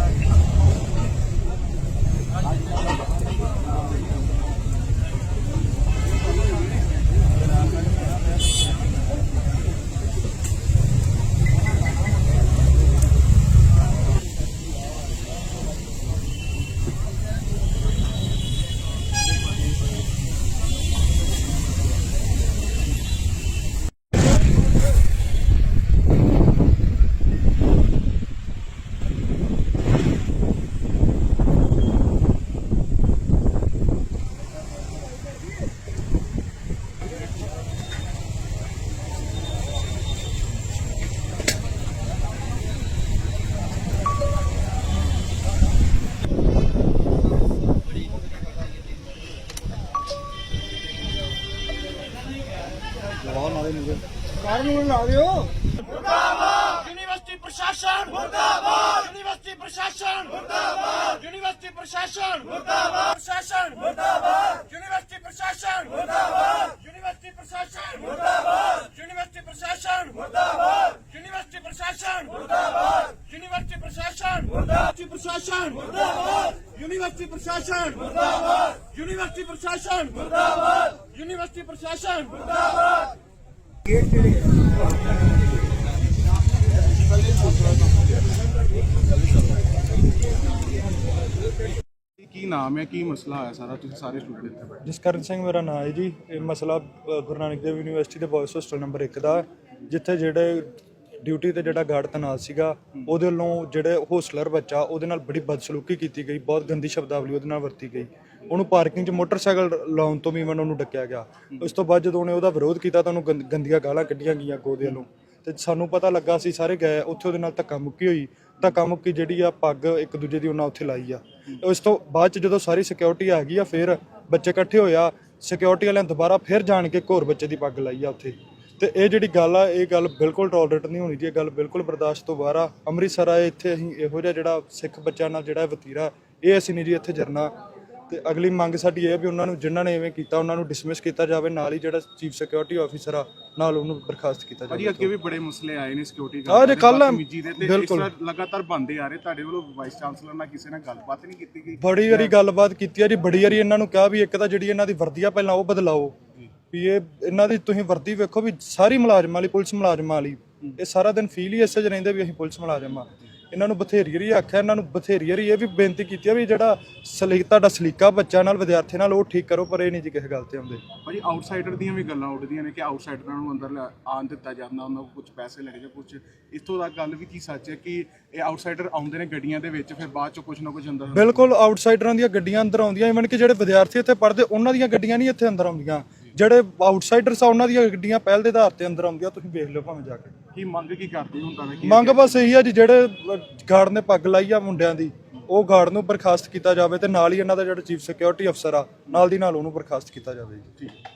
like ਨਾਲੇ ਨੂੰ ਕਾਰਨ ਲਾ ਦਿਓ ਯੂਨੀਵਰਸਿਟੀ ਪ੍ਰਸ਼ਾਸਨ ਮੁਰਦਾਬਾਦ ਯੂਨੀਵਰਸਿਟੀ ਪ੍ਰਸ਼ਾਸਨ ਮੁਰਦਾਬਾਦ ਯੂਨੀਵਰਸਿਟੀ ਪ੍ਰਸ਼ਾਸਨ ਮੁਰਦਾਬਾਦ ਪ੍ਰਸ਼ਾਸਨ ਮੁਰਦਾਬਾਦ ਯੂਨੀਵਰਸਿਟੀ ਪ੍ਰਸ਼ਾਸਨ ਮੁਰਦਾਬਾਦ ਯੂਨੀਵਰਸਿਟੀ ਪ੍ਰਸ਼ਾਸਨ ਮੁਰਦਾਬਾਦ ਯੂਨੀਵਰਸਿਟੀ ਪ੍ਰਸ਼ਾਸਨ ਮੁਰਦਾਬਾਦ ਯੂਨੀਵਰਸਿਟੀ ਪ੍ਰਸ਼ਾਸਨ ਮੁਰਦਾਬਾਦ ਯੂਨੀਵਰਸਿਟੀ ਪ੍ਰਸ਼ਾਸਨ ਮੁਰਦਾਬਾਦ ਪ੍ਰਸ਼ਾਸਨ ਮੁਰਦਾਬਾਦ ਯੂਨੀਵਰਸਿਟੀ ਪ੍ਰਸ਼ਾਸਨ। ਮੁਰਦਾਬਾਦ। ਯੂਨੀਵਰਸਿਟੀ ਪ੍ਰਸ਼ਾਸਨ। ਮੁਰਦਾਬਾਦ। ਯੂਨੀਵਰਸਿਟੀ ਪ੍ਰਸ਼ਾਸਨ। ਮੁਰਦਾਬਾਦ ਕੀ ਨਾਮ ਹੈ? ਕੀ ਮਸਲਾ ਹੋਇਆ ਸਾਰਾ? ਤੁਸੀਂ ਸਾਰੇ ਸਟੂਡੈਂਟ ਇੱਥੇ ਬੈਠੇ। ਜਸਕਰਨ ਸਿੰਘ ਮੇਰਾ ਨਾਮ ਹੈ ਜੀ। ਇਹ ਮਸਲਾ ਅ, ਗੁਰੂ ਨਾਨਕ ਦੇਵ ਯੂਨੀਵਰਸਿਟੀ ਦੇ ਬॉयਜ਼ ਹੋਸਟਲ ਨੰਬਰ 1 ਦਾ ਜਿੱਥੇ ਜਿਹੜੇ ਡਿਊਟੀ ਤੇ ਜਿਹੜਾ ਗਾਰਡ ਤੈਨਾਤ ਸੀਗਾ ਉਹਦੇ ਵੱਲੋਂ ਜਿਹੜੇ ਹੋਸਟਲਰ ਬੱਚਾ ਉਹਦੇ ਨਾਲ ਬੜੀ ਬਦਸਲੂਕੀ ਕੀਤੀ ਗਈ ਬਹੁਤ ਗੰਦੀ ਸ਼ਬਦਾਵਲੀ ਉਹਦੇ ਨਾਲ ਵਰਤੀ ਗਈ। ਉਹਨੂੰ ਪਾਰਕਿੰਗ 'ਚ ਮੋਟਰਸਾਈਕਲ ਲਾਉਣ ਤੋਂ ਵੀ ਮੈਨੂੰ ਉਹਨੂੰ ਡੱਕਿਆ ਗਿਆ। ਉਸ ਤੋਂ ਬਾਅਦ ਜਦੋਂ ਉਹਨੇ ਉਹਦਾ ਵਿਰੋਧ ਕੀਤਾ ਤਾਂ ਉਹਨੂੰ ਗੰਦ- ਗੰਦੀਆਂ ਗਾਲਾਂ ਕੱਢੀਆਂ ਗਈਆਂ ਗੋਦੇ ਵੱਲੋਂ। ਤੇ ਸਾਨੂੰ ਪਤਾ ਲੱਗਾ ਸੀ ਸਾਰੇ ਗਏ ਉੱਥੇ ਉਹਦੇ ਨਾਲ ਧੱਕਾ ਮੁੱਕੀ ਹੋਈ। ਧੱਕਾ ਮੁੱਕੀ ਜਿਹੜੀ ਆ ਪੱਗ ਇੱਕ ਦੂਜੇ ਦੀ ਉਹਨਾਂ ਉੱਥੇ ਲਾਈ ਆ। ਉਸ ਤੋਂ ਬਾਅਦ ਚ ਜਦੋਂ ਸਾਰੀ ਸਿਕਿਉਰਿਟੀ ਆ ਗਈ ਆ ਫਿਰ ਬੱਚੇ ਇਕੱਠੇ ਹੋਇਆ ਸਿਕਿਉਰਿਟੀ ਵਾਲਿਆਂ ਦੁਬਾਰਾ ਫਿਰ ਜਾਣ ਕੇ ਹੋਰ ਬੱਚੇ ਦੀ ਪੱਗ ਲਾਈ ਆ ਉੱਥੇ। ਤੇ ਇਹ ਜਿਹੜੀ ਗੱਲ ਆ ਇਹ ਗੱਲ ਬਿਲਕੁਲ ਟੋਲਰੇਟ ਨਹੀਂ ਹੋਣੀ ਜੀ ਇਹ ਗੱਲ ਬਿਲਕੁਲ ਬਰਦਾਸ਼ਤ ਤੋਂ ਬਾਹਰ ਆ। ਅੰਮ੍ਰਿਤਸਰ ਆਏ ਇੱਥੇ ਅਸੀਂ ਇਹੋ ਜਿਹਾ ਜਿਹੜਾ ਸਿੱਖ ਬੱਚਿਆਂ ਨਾਲ ਜਿਹੜਾ ਵਤੀਰਾ ਇਹ ਅਸੀਂ ਨਹੀਂ ਜੀ ਇੱਥੇ ਜਰਨਾ। ਤੇ ਅਗਲੀ ਮੰਗ ਸਾਡੀ ਇਹ ਵੀ ਉਹਨਾਂ ਨੂੰ ਜਿਨ੍ਹਾਂ ਨੇ ਐਵੇਂ ਕੀਤਾ ਉਹਨਾਂ ਨੂੰ ਡਿਸਮਿਸ ਕੀਤਾ ਜਾਵੇ ਨਾਲ ਹੀ ਜਿਹੜਾ ਚੀਫ ਸਿਕਿਉਰਿਟੀ ਆਫੀਸਰ ਆ ਨਾਲ ਉਹਨੂੰ ਬਰਖਾਸਤ ਕੀਤਾ ਜਾਵੇ। ਅੱਗੇ ਵੀ ਬੜੇ ਮਸਲੇ ਆਏ ਨੇ ਸਿਕਿਉਰਿਟੀ ਜੇ ਆ, ਦੇ ਇਸ ਬਿਲਕੁਲ। ਲਗਾਤਾਰ ਬੰਦੇ ਆ ਰਹੇ ਤੁਹਾਡੇ ਵੱਲੋਂ ਵਾਈਸ ਚਾਂਸਲਰ ਨਾਲ ਕਿਸੇ ਨਾਲ ਗੱਲਬਾਤ ਨਹੀਂ ਕੀਤੀ ਗਈ? ਬੜੀ ਵਾਰੀ ਗੱਲਬਾਤ ਕੀਤੀ ਆ ਜੀ ਬੜੀ ਵਾਰੀ ਇਹਨਾਂ ਨੂੰ ਕਿਹਾ ਵੀ ਇੱਕ ਤਾਂ ਜਿਹੜੀ ਇਹਨਾਂ ਦੀ ਵਰਦੀ ਆ ਪਹਿਲਾਂ ਉਹ ਬਦਲਾਓ। ਵੀ ਇਹ ਇਹਨਾਂ ਦੀ ਤੁਸੀਂ ਵਰਦੀ ਵੇਖੋ ਵੀ ਸਾਰੀ ਮੁਲਾਜ਼ਮਾਂ ਵਾਲੀ ਪੁਲਿਸ ਮੁਲਾਜ਼ਮਾਂ ਵਾਲੀ। ਇਹ ਸਾਰਾ ਦਿਨ ਫੀਲ ਹੀ ਇਸੇ 'ਚ ਰਹਿੰਦੇ ਵੀ ਅਸੀਂ ਪੁਲਿਸ ਮੁਲਾਜ਼ਮ ਆ। ਇਹਨਾਂ ਨੂੰ ਬਥੇਰੀ ਵਾਰੀ ਆਖਿਆ ਇਹਨਾਂ ਨੂੰ ਬਥੇਰੀ ਵਾਰੀ ਇਹ ਵੀ ਬੇਨਤੀ ਕੀਤੀ ਆ ਵੀ ਜਿਹੜਾ ਸਲੀਕ ਤੁਹਾਡਾ ਸਲੀਕਾ ਬੱਚਾ ਨਾਲ ਵਿਦਿਆਰਥੀ ਨਾਲ ਉਹ ਠੀਕ ਕਰੋ ਪਰ ਇਹ ਨਹੀਂ ਜੀ ਕਿਸੇ ਗੱਲ ਤੇ ਆਉਂਦੇ। ਭਾਜੀ ਆਊਟਸਾਈਡਰ ਦੀਆਂ ਵੀ ਗੱਲਾਂ ਉੱਡਦੀਆਂ ਨੇ ਕਿ ਆਊਟਸਾਈਡਰਾਂ ਨੂੰ ਅੰਦਰ ਆਉਣ ਦਿੱਤਾ ਜਾਂਦਾ ਉਹਨਾਂ ਕੋਲ ਕੁਝ ਪੈਸੇ ਲੱਗੇ ਜਾਂ ਕੁਝ ਇਥੋਂ ਤੱਕ ਗੱਲ ਵੀ ਕੀ ਸੱਚ ਹੈ ਕਿ ਇਹ ਆਊਟਸਾਈਡਰ ਆਉਂਦੇ ਨੇ ਗੱਡੀਆਂ ਦੇ ਵਿੱਚ ਫਿਰ ਬਾਅਦ ਚ ਕੁਝ ਨਾ ਕੁਝ ਅੰਦਰ ਬਿਲਕੁਲ ਆਊਟਸਾਈਡਰਾਂ ਦੀਆਂ ਗੱਡੀਆਂ ਅੰਦਰ ਆਉਂਦੀਆਂ ਇਵਨ ਕਿ ਜਿਹੜੇ ਵਿਦਿਆਰਥੀ ਇੱਥੇ ਪੜ੍ਹਦੇ ਉਹਨਾਂ ਦੀਆਂ ਗੱਡੀਆਂ ਨਹੀਂ ਇੱਥੇ ਅੰਦਰ ਆਉਂਦੀਆਂ। ਜਿਹੜੇ ਆਊਟਸਾਈਡਰਸ ਆ ਉਹਨਾਂ ਦੀਆਂ ਗੱਡੀਆਂ ਪਹਿਲ ਦੇ ਆਧਾਰ ਤੇ ਅੰਦਰ ਆਉਂਦੀਆਂ ਤੁਸੀਂ ਵੇਖ ਲਿਓ ਭਾਵੇਂ ਜਾ ਕੇ। ਕੀ ਮੰਗ ਕੀ ਕਰਦੇ ਹੁੰਦਾ ਨੇ ਕੀ ਮੰਗ ਬਸ ਇਹੀ ਆ ਜੀ ਜਿਹੜੇ ਗਾਰਡ ਨੇ ਪੱਗ ਲਾਈ ਆ ਮੁੰਡਿਆਂ ਦੀ ਉਹ ਗਾਰਡ ਨੂੰ ਬਰਖਾਸਤ ਕੀਤਾ ਜਾਵੇ ਤੇ ਨਾਲ ਹੀ ਇਹਨਾਂ ਦਾ ਜਿਹੜਾ ਚੀਫ ਸਿਕਿਉਰਿਟੀ ਅਫਸਰ ਆ ਨਾਲ ਦੀ ਨਾਲ ਉਹਨੂੰ ਬਰਖਾਸਤ ਕੀਤਾ ਜਾਵੇ ਜੀ। ਠੀਕ।